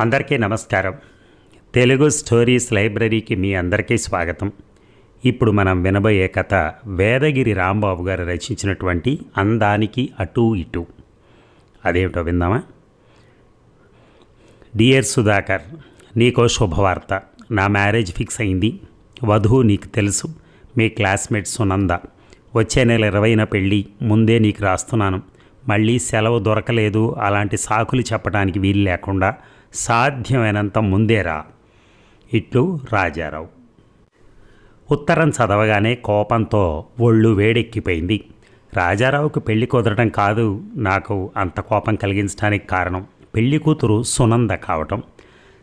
అందరికీ నమస్కారం. తెలుగు స్టోరీస్ లైబ్రరీకి మీ అందరికీ స్వాగతం. ఇప్పుడు మనం వినబోయే కథ వేదగిరి రాంబాబు గారు రచించినటువంటి అందానికి అటూ ఇటు. అదేమిటో విందామా? డియర్ సుధాకర్ నీకో శుభవార్త. నా మ్యారేజ్ ఫిక్స్ అయింది. వధువు నీకు తెలుసు. మీ క్లాస్మేట్ సునంద. వచ్చే నెల ఇరవైన పెళ్ళి. ముందే నీకు రాస్తున్నాను. మళ్ళీ సెలవు దొరకలేదు. అలాంటి సాకులు చెప్పడానికి వీలు లేకుండా సాధ్యమైనంత ముందేరా ఇట్లు రాజారావు. ఉత్తరం చదవగానే కోపంతో ఒళ్ళు వేడెక్కిపోయింది. రాజారావుకు పెళ్ళి కుదరడం కాదు నాకు అంత కోపం కలిగించడానికి కారణం పెళ్ళి కూతురు సునంద కావటం.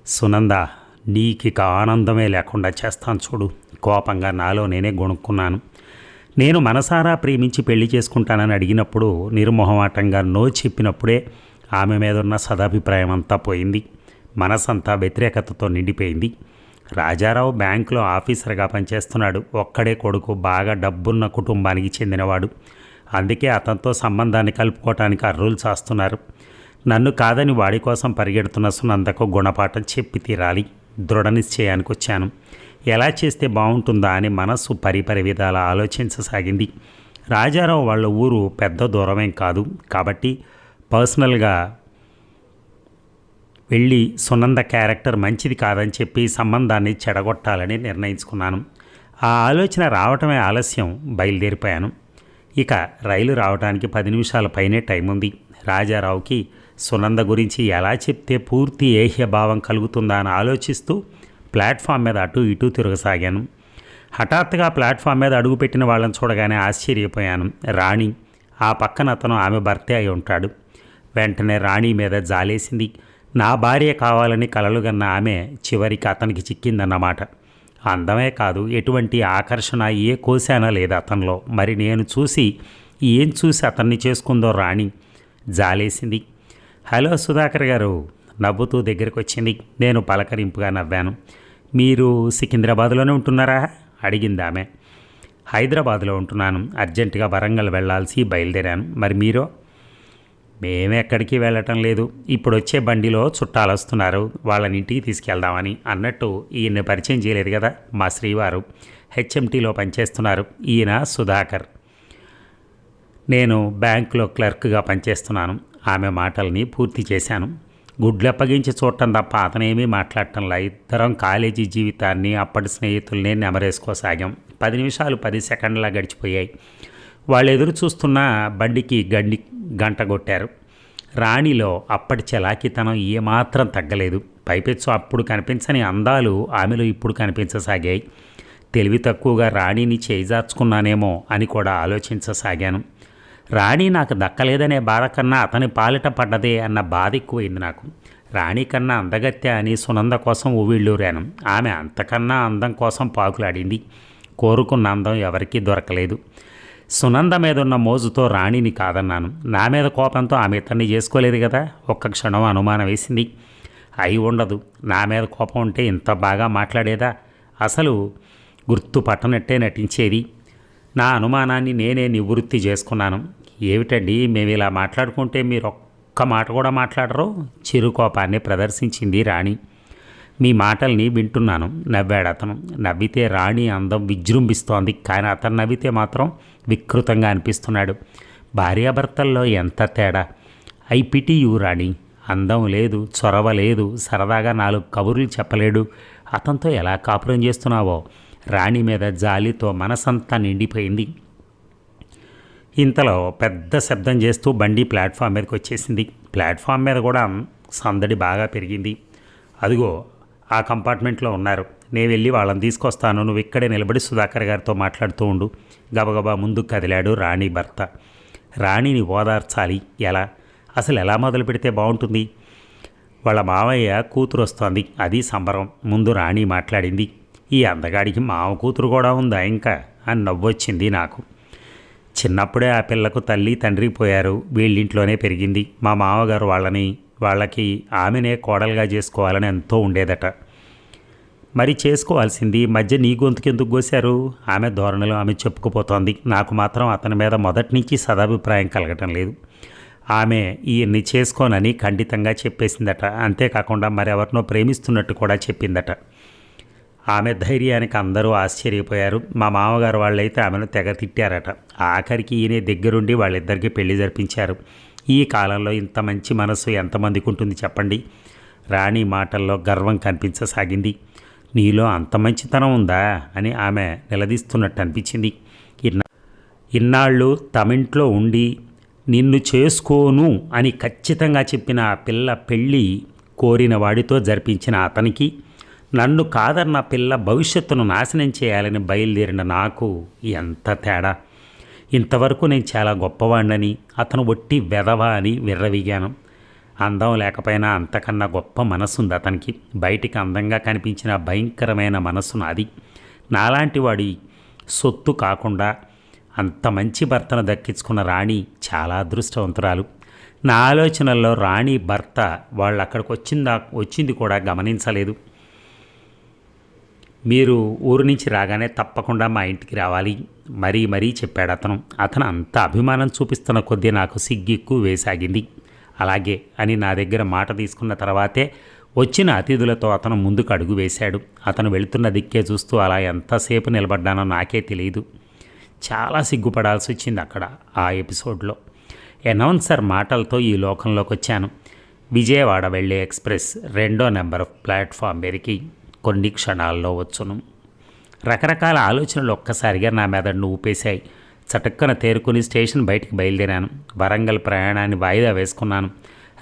సునంద నీకిక ఆనందమే లేకుండా చేస్తాను చూడు. కోపంగా నాలో నేనే గొణుక్కున్నాను. నేను మనసారా ప్రేమించి పెళ్ళి చేసుకుంటానని అడిగినప్పుడు నిర్మోహమాటంగా నో చెప్పినప్పుడే ఆమె మీద ఉన్న సదాభిప్రాయం అంతా పోయింది. మనసంతా వ్యతిరేకతతో నిండిపోయింది. రాజారావు బ్యాంకులో ఆఫీసర్గా పనిచేస్తున్నాడు. ఒక్కడే కొడుకు బాగా డబ్బున్న కుటుంబానికి చెందినవాడు. అందుకే అతనితో సంబంధాన్ని కలుపుకోవటానికి అర్రులు చాస్తున్నారు. నన్ను కాదని వాడి కోసం పరిగెడుతున్న సునందకు గుణపాఠం చెప్పి తీరాలి. దృఢ నిశ్చయానికి వచ్చాను. ఎలా చేస్తే బాగుంటుందా అని మనస్సు పరిపరి విధాల ఆలోచించసాగింది. రాజారావు వాళ్ళ ఊరు పెద్ద దూరమేం కాదు. కాబట్టి పర్సనల్గా వెళ్ళి సునంద క్యారెక్టర్ మంచిది కాదని చెప్పి సంబంధాన్ని చెడగొట్టాలని నిర్ణయించుకున్నాను. ఆ ఆలోచన రావటమే ఆలస్యం బయలుదేరిపోయాను. ఇక రైలు రావడానికి పది నిమిషాల పైనే టైం ఉంది రాజారావుకి సునంద గురించి ఎలా చెప్తే పూర్తి ఏహ్యభావం కలుగుతుందా అని ఆలోచిస్తూ ప్లాట్ఫామ్ మీద అటు ఇటు తిరగసాగాను. హఠాత్తుగా ప్లాట్ఫామ్ మీద అడుగుపెట్టిన వాళ్ళని చూడగానే ఆశ్చర్యపోయాను. రాణి ఆ పక్కన అతను ఆమె భర్తే అయి ఉంటాడు. వెంటనే రాణి మీద జాలేసింది. నా భార్య కావాలని కలలుగన్న ఆమె చివరికి అతనికి చిక్కిందన్నమాట. అందమే కాదు ఎటువంటి ఆకర్షణ ఏ కోశానా లేదు అతనిలో? మరి నేను చూసి ఏం చూసి అతన్ని చేసుకుందో రాణి జాలేసింది. హలో సుధాకర్ గారు నవ్వుతూ దగ్గరికి వచ్చింది నేను పలకరింపుగా నవ్వాను. మీరు సికింద్రాబాద్లోనే ఉంటున్నారా? అడిగింది ఆమె. హైదరాబాద్లో ఉంటున్నాను. అర్జెంటుగా వరంగల్ వెళ్ళాల్సి బయలుదేరాను. మరి మీరు? మేమెక్కడికి వెళ్ళటం లేదు. ఇప్పుడు వచ్చే బండిలో చుట్టాలు వస్తున్నారు వాళ్ళని ఇంటికి తీసుకెళ్దామని అన్నట్టు ఈయన్ని పరిచయం చేయలేదు కదా మా శ్రీవారు. హెచ్ఎంటీలో పనిచేస్తున్నారు. ఈయన సుధాకర్. నేను బ్యాంకులో క్లర్క్గా పనిచేస్తున్నాను. ఆమె మాటల్ని పూర్తి చేశాను. గుడ్లు అప్పగించి చూడటం తప్ప అతనేమీ మాట్లాడటంలా ఇద్దరం కాలేజీ జీవితాన్ని అప్పటి స్నేహితుల్ని నెమరేసుకోసాగాం. పది నిమిషాలు పది సెకండ్లా గడిచిపోయాయి. వాళ్ళు ఎదురు చూస్తున్న బండికి గండి గంట కొట్టారు రాణిలో అప్పటి చలాకితనం ఏమాత్రం తగ్గలేదు. పైపెచ్చు అప్పుడు కనిపించని అందాలు ఆమెలో ఇప్పుడు కనిపించసాగాయి. తెలివి తక్కువగా రాణిని చేజార్చుకున్నానేమో అని కూడా ఆలోచించసాగాను. రాణి నాకు దక్కలేదనే బాధ కన్నా అతని పాలిట పడ్డదే అన్న బాధ ఎక్కువైంది నాకు. రాణి కన్నా అందగత్య అని సునంద కోసం ఊవిళ్ళూరాను. ఆమె అంతకన్నా అందం కోసం పాకులాడింది. కోరుకున్న అందం ఎవరికీ దొరకలేదు. సునంద మీద ఉన్న మోజుతో రాణిని కాదన్నాను. నా మీద కోపంతో ఆమె ఇతన్ని చేసుకోలేదు కదా. ఒక్క క్షణం అనుమానం వేసింది. అయి ఉండదు. నా మీద కోపం ఉంటే ఇంత బాగా మాట్లాడేదా? అసలు గుర్తుపట్టనట్టే నటించేది. నా అనుమానాన్ని నేనే నివృత్తి చేసుకున్నాను. ఏమిటండి? మేము ఇలా మాట్లాడుకుంటే మీరు ఒక్క మాట కూడా మాట్లాడరు? చిరు కోపాన్ని ప్రదర్శించింది రాణి. మీ మాటల్ని వింటున్నాను. నవ్వాడు అతను. నవ్వితే రాణి అందం విజృంభిస్తోంది. కానీ అతను నవ్వితే మాత్రం వికృతంగా అనిపిస్తున్నాడు. భార్యాభర్తల్లో ఎంత తేడా? I pity you Rani. అందం లేదు చొరవ లేదు సరదాగా నాలుగు కబుర్లు చెప్పలేడు. అతనితో ఎలా కాపురం చేస్తున్నావో? రాణి మీద జాలితో మనసంతా నిండిపోయింది. ఇంతలో పెద్ద శబ్దం చేస్తూ బండి ప్లాట్ఫామ్ మీదకి వచ్చేసింది. ప్లాట్ఫామ్ మీద కూడా సందడి బాగా పెరిగింది. అదిగో ఆ కంపార్ట్మెంట్లో ఉన్నారు. నేను వెళ్ళి వాళ్ళని తీసుకొస్తాను. నువ్వు ఇక్కడే నిలబడి సుధాకర్ గారితో మాట్లాడుతూ ఉండు. గబగబా ముందుకు కదిలాడు రాణి భర్త. రాణిని ఓదార్చాలి. ఎలా? అసలు ఎలా మొదలు పెడితే బాగుంటుంది? వాళ్ళ మావయ్య కూతురు వస్తోంది. అది సంబరం. ముందు రాణి మాట్లాడింది. ఈ అందగాడికి మావ కూతురు కూడా ఉందా ఇంకా? అని నవ్వొచ్చింది నాకు. చిన్నప్పుడే ఆ పిల్లకు తల్లి తండ్రి పోయారు. వీళ్ళింట్లోనే పెరిగింది. మా మామగారు వాళ్ళని వాళ్ళకి ఆమెనే కోడలుగా చేసుకోవాలని ఎంతో ఉండేదట. మరి చేసుకోవాల్సింది మధ్య నీ గొంతుకెందుకు కోశారు? ఆమె ధోరణిలో ఆమె చెప్పుకుపోతోంది. నాకు మాత్రం అతని మీద మొదటి నుంచి సదాభిప్రాయం కలగటం లేదు. ఆమె ఈయన్ని చేసుకోనని ఖండితంగా చెప్పేసిందట. అంతేకాకుండా మరెవరినో ప్రేమిస్తున్నట్టు కూడా చెప్పిందట. ఆమె ధైర్యానికి అందరూ ఆశ్చర్యపోయారు. మా మామగారు వాళ్ళైతే ఆమెను తెగ తిట్టారట. ఆఖరికి ఈయనే దగ్గరుండి వాళ్ళిద్దరికీ పెళ్ళి జరిపించారు. ఈ కాలంలో ఇంత మంచి మనసు ఎంతమందికి ఉంటుంది చెప్పండి? రాణి మాటల్లో గర్వం కనిపించసాగింది. నీలో అంత మంచితనం ఉందా? అని ఆమె నిలదీస్తున్నట్టు అనిపించింది. ఇన్నాళ్ళు తమింట్లో ఉండి నిన్ను చేసుకోను అని ఖచ్చితంగా చెప్పిన ఆ పిల్ల పెళ్ళి కోరిన వాడితో జరిపించిన అతనికి నన్ను కాదన్న పిల్ల భవిష్యత్తును నాశనం చేయాలని బయలుదేరిన నాకు ఎంత తేడా? ఇంతవరకు నేను చాలా గొప్పవాడినని అతను ఒట్టి వెధవ అని విర్రవిగాను. అందం లేకపోయినా అంతకన్నా గొప్ప మనసుంది అతనికి. బయటికి అందంగా కనిపించిన భయంకరమైన మనసు నాది నాలాంటి వాడి సొత్తు కాకుండా అంత మంచి భర్తను దక్కించుకున్న రాణి చాలా అదృష్టవంతురాలు. నా ఆలోచనల్లో రాణి భర్త వాళ్ళు అక్కడికి వచ్చిందా వచ్చింది కూడా గమనించలేదు. మీరు ఊరు నుంచి రాగానే తప్పకుండా మా ఇంటికి రావాలి. మరీ మరీ చెప్పాడు అతను. అతను అంత అభిమానం చూపిస్తున్న కొద్దీ నాకు సిగ్గిక్కు వేసాగింది. అలాగే అని నా దగ్గర మాట తీసుకున్న తర్వాతే వచ్చిన అతిథులతో అతను ముందుకు అడుగు వేశాడు. అతను వెళుతున్న దిక్కే చూస్తూ అలా ఎంతసేపు నిలబడ్డానో నాకే తెలియదు చాలా సిగ్గుపడాల్సి వచ్చింది అక్కడ ఆ ఎపిసోడ్లో. అనౌన్సర్ మాటలతో ఈ లోకంలోకి వచ్చాను విజయవాడ వెళ్ళే ఎక్స్ప్రెస్ రెండో నెంబర్ ప్లాట్ఫామ్ ఎరికి కొన్ని క్షణాల్లో వచ్చును. రకరకాల ఆలోచనలు ఒక్కసారిగా నా మెదడును ఊపేశాయి చటుక్కన తేరుకుని స్టేషన్ బయటికి బయలుదేరాను. వరంగల్ ప్రయాణాన్ని వాయిదా వేసుకున్నాను.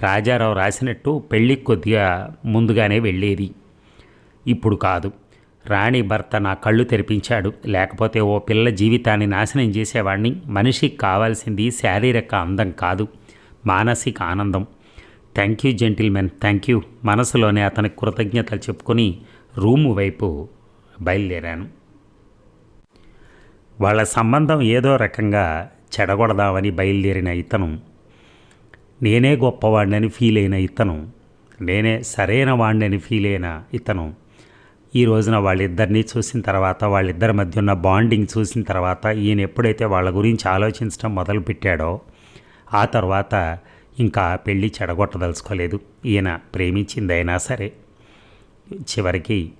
రాజారావు రాసినట్టు పెళ్ళి కొద్దిగా ముందుగానే వెళ్ళేది. ఇప్పుడు కాదు. రాణి భర్త నా కళ్ళు తెరిపించాడు. లేకపోతే ఓ పిల్ల జీవితాన్ని నాశనం చేసేవాడిని మనిషికి కావాల్సింది శారీరక అందం కాదు. మానసిక ఆనందం. Thank you gentlemen thank you మనసులోనే అతనికి కృతజ్ఞతలు చెప్పుకొని రూము వైపు బయలుదేరాను. వాళ్ళ సంబంధం ఏదో రకంగా చెడగొడదామని బయలుదేరిన ఇతను నేనే గొప్పవాడినని ఫీల్ అయిన ఇతను నేనే సరైన వాడినని ఫీల్ అయిన ఇతను. ఈ రోజున వాళ్ళిద్దరినీ చూసిన తర్వాత వాళ్ళిద్దరి మధ్య ఉన్న బాండింగ్ చూసిన తర్వాత ఈయన ఎప్పుడైతే వాళ్ళ గురించి ఆలోచించడం మొదలుపెట్టాడో ఆ తర్వాత ఇంకా పెళ్ళి చెడగొట్టదలుచుకోలేదు. ఈయన ప్రేమించిందైనా సరే. చివరికి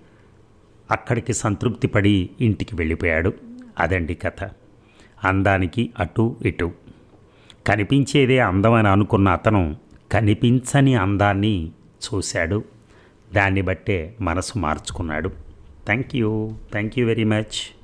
అక్కడికి సంతృప్తి పడి ఇంటికి వెళ్ళిపోయాడు. అదండి కథ. అందానికి అటు ఇటు. కనిపించేదే అందమని అనుకున్న అతను కనిపించని అందాన్ని చూశాడు. దాన్ని బట్టే మనసు మార్చుకున్నాడు. Thank you. Thank you very much.